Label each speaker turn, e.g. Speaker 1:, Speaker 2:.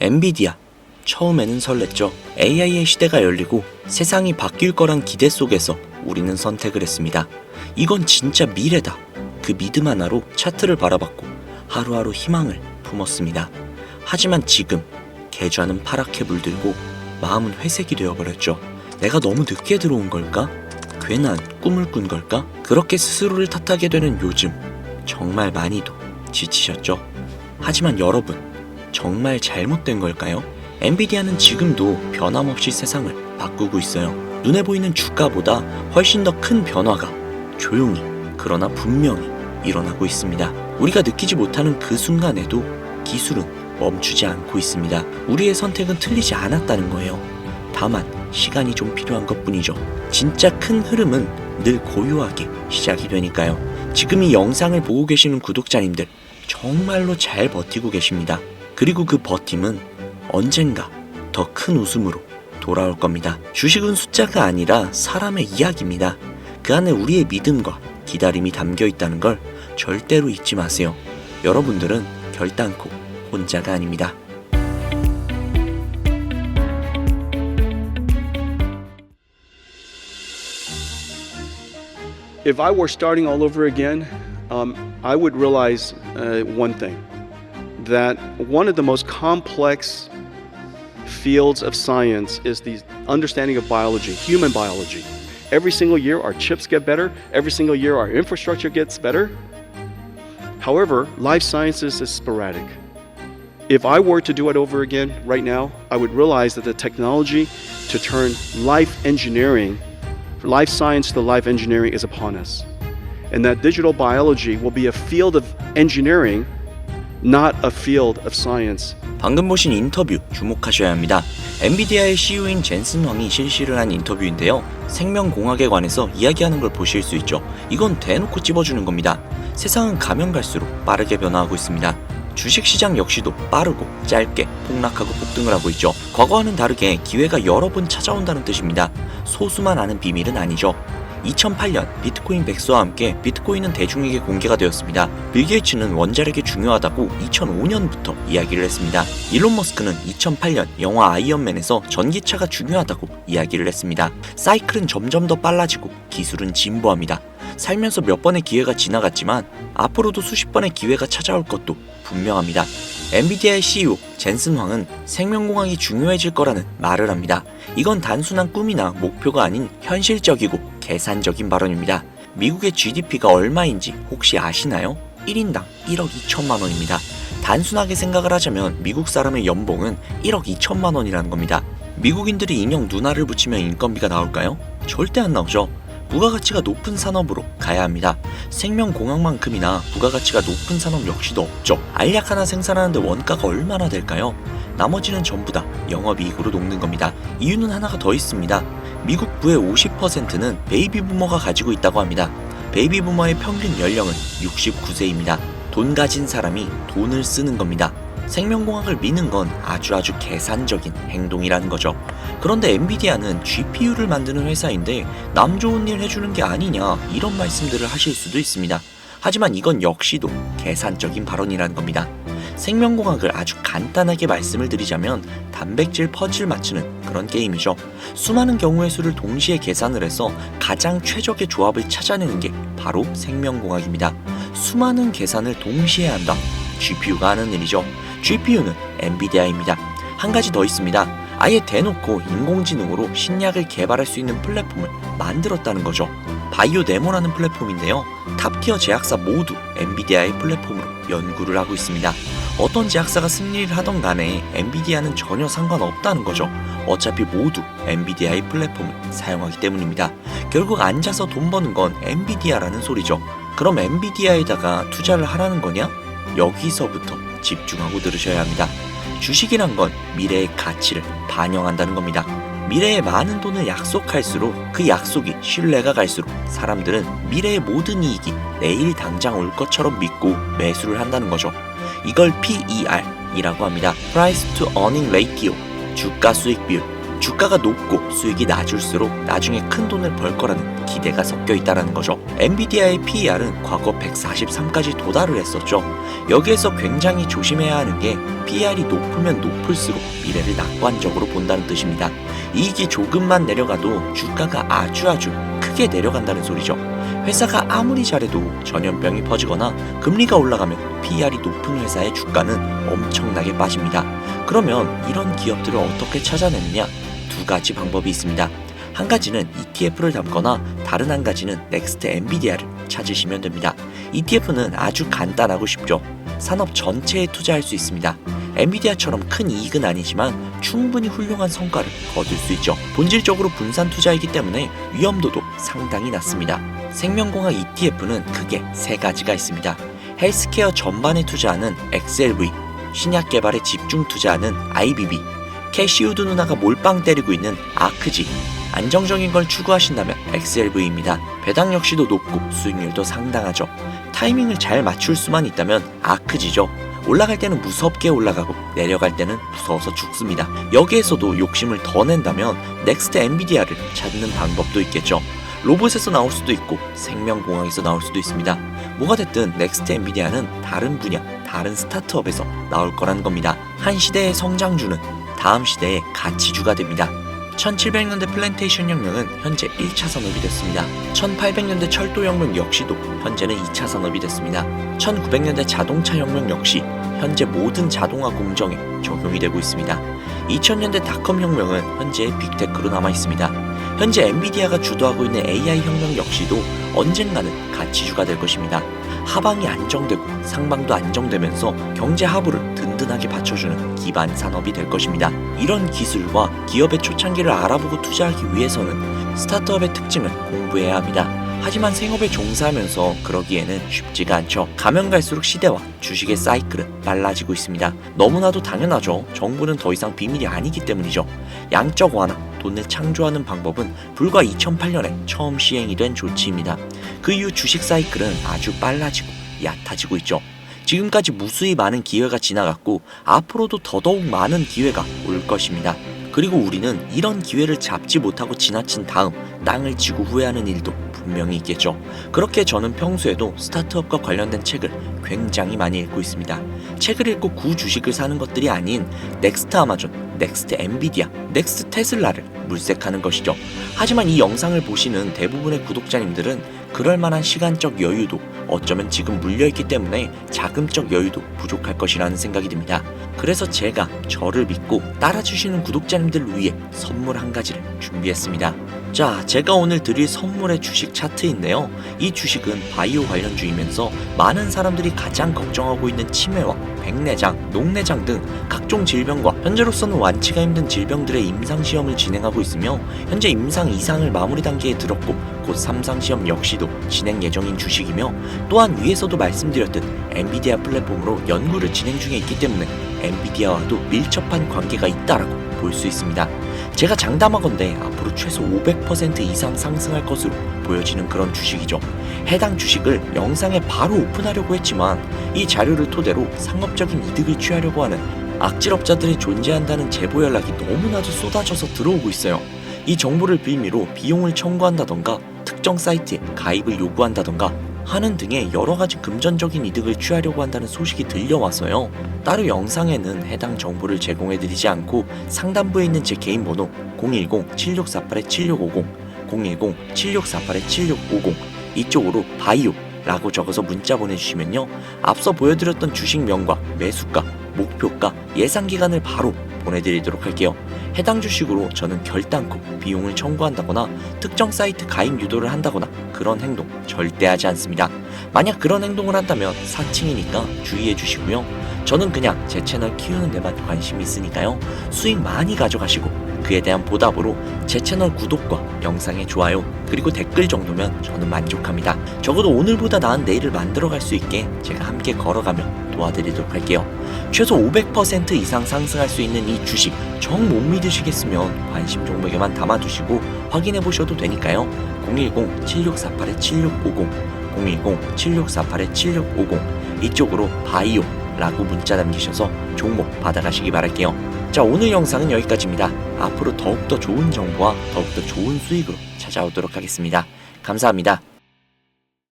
Speaker 1: 엔비디아. 처음에는 설렜죠. AI의 시대가 열리고 세상이 바뀔 거란 기대 속에서 우리는 선택을 했습니다. 이건 진짜 미래다. 그 믿음 하나로 차트를 바라봤고 하루하루 희망을 품었습니다. 하지만 지금 계좌는 파랗게 물들고 마음은 회색이 되어버렸죠. 내가 너무 늦게 들어온 걸까? 괜한 꿈을 꾼 걸까? 그렇게 스스로를 탓하게 되는 요즘 정말 많이도 지치셨죠. 하지만 여러분 정말 잘못된 걸까요? 엔비디아는 지금도 변함없이 세상을 바꾸고 있어요. 눈에 보이는 주가보다 훨씬 더 큰 변화가 조용히 그러나 분명히 일어나고 있습니다. 우리가 느끼지 못하는 그 순간에도 기술은 멈추지 않고 있습니다. 우리의 선택은 틀리지 않았다는 거예요. 다만 시간이 좀 필요한 것 뿐이죠. 진짜 큰 흐름은 늘 고요하게 시작이 되니까요. 지금 이 영상을 보고 계시는 구독자님들 정말로 잘 버티고 계십니다. 그리고 그 버팀은 언젠가 더 큰 웃음으로 돌아올 겁니다. 주식은 숫자가 아니라 사람의 이야기입니다. 그 안에 우리의 믿음과 기다림이 담겨 있다는 걸 절대로 잊지 마세요. 여러분들은 결단코 혼자가 아닙니다.
Speaker 2: If I were starting all over again, um, I would realize uh, one thing that one of the most complex fields of science is the understanding of biology, human biology. Every single year, our chips get better, every single year, our infrastructure gets better. However, life sciences is sporadic. If I were to do it over again right now, I would realize that the technology to turn life engineering life science to life engineering is upon us. And that digital biology will be a field of engineering, not a field of science.
Speaker 1: 방금 보신 인터뷰 주목하셔야 합니다. 엔비디아의 CEO인 젠슨 황이 실시를 한 인터뷰인데요. 생명공학에 관해서 이야기하는 걸 보실 수 있죠. 이건 대놓고 찝어주는 겁니다. 세상은 가면 갈수록 빠르게 변화하고 있습니다. 주식시장 역시도 빠르고 짧게 폭락하고 폭등을 하고 있죠. 과거와는 다르게 기회가 여러 번 찾아온다는 뜻입니다. 소수만 아는 비밀은 아니죠. 2008년 비트코인 백서와 함께 비트코인은 대중에게 공개가 되었습니다. 빌 게이츠는 원자력이 중요하다고 2005년부터 이야기를 했습니다. 일론 머스크는 2008년 영화 아이언맨에서 전기차가 중요하다고 이야기를 했습니다. 사이클은 점점 더 빨라지고 기술은 진보합니다. 살면서 몇 번의 기회가 지나갔지만 앞으로도 수십 번의 기회가 찾아올 것도 분명합니다. 엔비디아의 CEO 젠슨 황은 생명공학이 중요해질 거라는 말을 합니다. 이건 단순한 꿈이나 목표가 아닌 현실적이고 계산적인 발언입니다. 미국의 GDP가 얼마인지 혹시 아시나요? 1인당 1억 2천만 원입니다. 단순하게 생각을 하자면 미국 사람의 연봉은 1억 2천만 원이라는 겁니다. 미국인들이 인형 누나를 붙이면 인건비가 나올까요? 절대 안 나오죠. 부가가치가 높은 산업으로 가야 합니다. 생명공학만큼이나 부가가치가 높은 산업 역시도 없죠. 알약 하나 생산하는데 원가가 얼마나 될까요? 나머지는 전부 다 영업이익으로 녹는 겁니다. 이유는 하나가 더 있습니다. 미국 부의 50%는 베이비 부머가 가지고 있다고 합니다. 베이비 부머의 평균 연령은 69세입니다. 돈 가진 사람이 돈을 쓰는 겁니다. 생명공학을 미는 건 아주 아주 계산적인 행동이라는 거죠. 그런데 엔비디아는 GPU를 만드는 회사인데 남 좋은 일 해주는 게 아니냐 이런 말씀들을 하실 수도 있습니다. 하지만 이건 역시도 계산적인 발언이라는 겁니다. 생명공학을 아주 간단하게 말씀을 드리자면 단백질 퍼즐 맞추는 그런 게임이죠. 수많은 경우의 수를 동시에 계산을 해서 가장 최적의 조합을 찾아내는 게 바로 생명공학입니다. 수많은 계산을 동시에 한다. GPU가 하는 일이죠. GPU는 엔비디아입니다. 한 가지 더 있습니다. 아예 대놓고 인공지능으로 신약을 개발할 수 있는 플랫폼을 만들었다는 거죠. 바이오 네모라는 플랫폼인데요. 탑티어 제약사 모두 엔비디아의 플랫폼으로 연구를 하고 있습니다. 어떤 제약사가 승리를 하던 간에 엔비디아는 전혀 상관없다는 거죠. 어차피 모두 엔비디아의 플랫폼을 사용하기 때문입니다. 결국 앉아서 돈 버는 건 엔비디아라는 소리죠. 그럼 엔비디아에다가 투자를 하라는 거냐? 여기서부터 집중하고 들으셔야 합니다. 주식이란 건 미래의 가치를 반영한다는 겁니다. 미래에 많은 돈을 약속할수록 그 약속이 신뢰가 갈수록 사람들은 미래의 모든 이익이 내일 당장 올 것처럼 믿고 매수를 한다는 거죠. 이걸 PER이라고 합니다. Price to Earning Ratio, 주가 수익 비율. 주가가 높고 수익이 낮을수록 나중에 큰 돈을 벌 거라는 기대가 섞여 있다라는 거죠. 엔비디아의 PER은 과거 143까지 도달을 했었죠. 여기에서 굉장히 조심해야 하는 게 PER이 높으면 높을수록 미래를 낙관적으로 본다는 뜻입니다. 이익이 조금만 내려가도 주가가 아주 아주 크게 내려간다는 소리죠. 회사가 아무리 잘해도 전염병이 퍼지거나 금리가 올라가면 PER이 높은 회사의 주가는 엄청나게 빠집니다. 그러면 이런 기업들을 어떻게 찾아내느냐? 두 가지 방법이 있습니다. 한 가지는 ETF를 담거나 다른 한 가지는 넥스트 엔비디아를 찾으시면 됩니다. ETF는 아주 간단하고 쉽죠. 산업 전체에 투자할 수 있습니다. 엔비디아처럼 큰 이익은 아니지만 충분히 훌륭한 성과를 거둘 수 있죠. 본질적으로 분산 투자이기 때문에 위험도도 상당히 낮습니다. 생명공학 ETF는 크게 세 가지가 있습니다. 헬스케어 전반에 투자하는 XLV, 신약 개발에 집중 투자하는 IBB, 캐시우드 누나가 몰빵 때리고 있는 아크지, 안정적인 걸 추구하신다면 XLV입니다. 배당 역시도 높고 수익률도 상당하죠. 타이밍을 잘 맞출 수만 있다면 아크지죠. 올라갈 때는 무섭게 올라가고 내려갈 때는 무서워서 죽습니다. 여기에서도 욕심을 더 낸다면 넥스트 엔비디아를 찾는 방법도 있겠죠. 로봇에서 나올 수도 있고 생명공학에서 나올 수도 있습니다. 뭐가 됐든 넥스트 엔비디아는 다른 분야, 다른 스타트업에서 나올 거라는 겁니다. 한 시대의 성장주는 다음 시대의 가치주가 됩니다. 1700년대 플랜테이션 혁명은 현재 1차 산업이 됐습니다. 1800년대 철도 혁명 역시도 현재는 2차 산업이 됐습니다. 1900년대 자동차 혁명 역시 현재 모든 자동화 공정에 적용이 되고 있습니다. 2000년대 닷컴 혁명은 현재 빅테크로 남아 있습니다. 현재 엔비디아가 주도하고 있는 AI 혁명 역시도 언젠가는 가치주가 될 것입니다. 하방이 안정되고 상방도 안정되면서 경제 하부를 든든하게 받쳐주는 기반 산업이 될 것입니다. 이런 기술과 기업의 초창기를 알아보고 투자하기 위해서는 스타트업의 특징을 공부해야 합니다. 하지만 생업에 종사하면서 그러기에는 쉽지가 않죠. 가면 갈수록 시대와 주식의 사이클은 빨라지고 있습니다. 너무나도 당연하죠. 정부는 더 이상 비밀이 아니기 때문이죠. 양적 완화, 돈을 창조하는 방법은 불과 2008년에 처음 시행이 된 조치입니다. 그 이후 주식 사이클은 아주 빨라지고 얕아지고 있죠. 지금까지 무수히 많은 기회가 지나갔고 앞으로도 더더욱 많은 기회가 올 것입니다. 그리고 우리는 이런 기회를 잡지 못하고 지나친 다음 땅을 치고 후회하는 일도 분명히 있겠죠. 그렇게 저는 평소에도 스타트업과 관련된 책을 굉장히 많이 읽고 있습니다. 책을 읽고 구 주식을 사는 것들이 아닌 넥스트 아마존, 넥스트 엔비디아, 넥스트 테슬라를 물색하는 것이죠. 하지만 이 영상을 보시는 대부분의 구독자님들은 그럴 만한 시간적 여유도 어쩌면 지금 물려있기 때문에 자금적 여유도 부족할 것이라는 생각이 듭니다. 그래서 제가 저를 믿고 따라주시는 구독자님들을 위해 선물 한 가지를 준비했습니다. 자, 제가 오늘 드릴 선물의 주식 차트인데요. 이 주식은 바이오 관련주이면서 많은 사람들이 가장 걱정하고 있는 치매와 백내장, 녹내장 등 각종 질병과 현재로서는 완치가 힘든 질병들의 임상시험을 진행하고 있으며 현재 임상 2상을 마무리 단계에 들었고 곧 3상 시험 역시도 진행 예정인 주식이며 또한 위에서도 말씀드렸듯 엔비디아 플랫폼으로 연구를 진행 중에 있기 때문에 엔비디아와도 밀접한 관계가 있다라고 볼 수 있습니다. 제가 장담하건대 앞으로 최소 500% 이상 상승할 것으로 보여지는 그런 주식이죠. 해당 주식을 영상에 바로 오픈하려고 했지만 이 자료를 토대로 상업적인 이득을 취하려고 하는 악질업자들이 존재한다는 제보 연락이 너무나도 쏟아져서 들어오고 있어요. 이 정보를 빌미로 비용을 청구한다던가 특정 사이트에 가입을 요구한다던가 하는 등의 여러 가지 금전적인 이득을 취하려고 한다는 소식이 들려와서요. 따로 영상에는 해당 정보를 제공해드리지 않고 상단부에 있는 제 개인 번호 010-7648-7650, 010-7648-7650 이쪽으로 바이오 라고 적어서 문자 보내주시면요. 앞서 보여드렸던 주식명과 매수가, 목표가, 예상 기간을 바로 보내드리도록 할게요. 해당 주식으로 저는 결단코 비용을 청구한다거나 특정 사이트 가입 유도를 한다거나 그런 행동 절대 하지 않습니다. 만약 그런 행동을 한다면 사칭이니까 주의해 주시고요. 저는 그냥 제 채널 키우는 데만 관심이 있으니까요. 수익 많이 가져가시고 그에 대한 보답으로 제 채널 구독과 영상의 좋아요 그리고 댓글 정도면 저는 만족합니다. 적어도 오늘보다 나은 내일을 만들어갈 수 있게 제가 함께 걸어가며 도와드리도록 할게요. 최소 500% 이상 상승할 수 있는 이 주식 정 못 믿으시겠으면 관심 종목에만 담아두시고 확인해 보셔도 되니까요. 010-7648-7650 010-7648-7650 이쪽으로 바이오 라고 문자 남기셔서 종목 받아가시기 바랄게요. 자 오늘 영상은 여기까지입니다. 앞으로 더욱더 좋은 정보와 더욱더 좋은 수익으로 찾아오도록 하겠습니다. 감사합니다.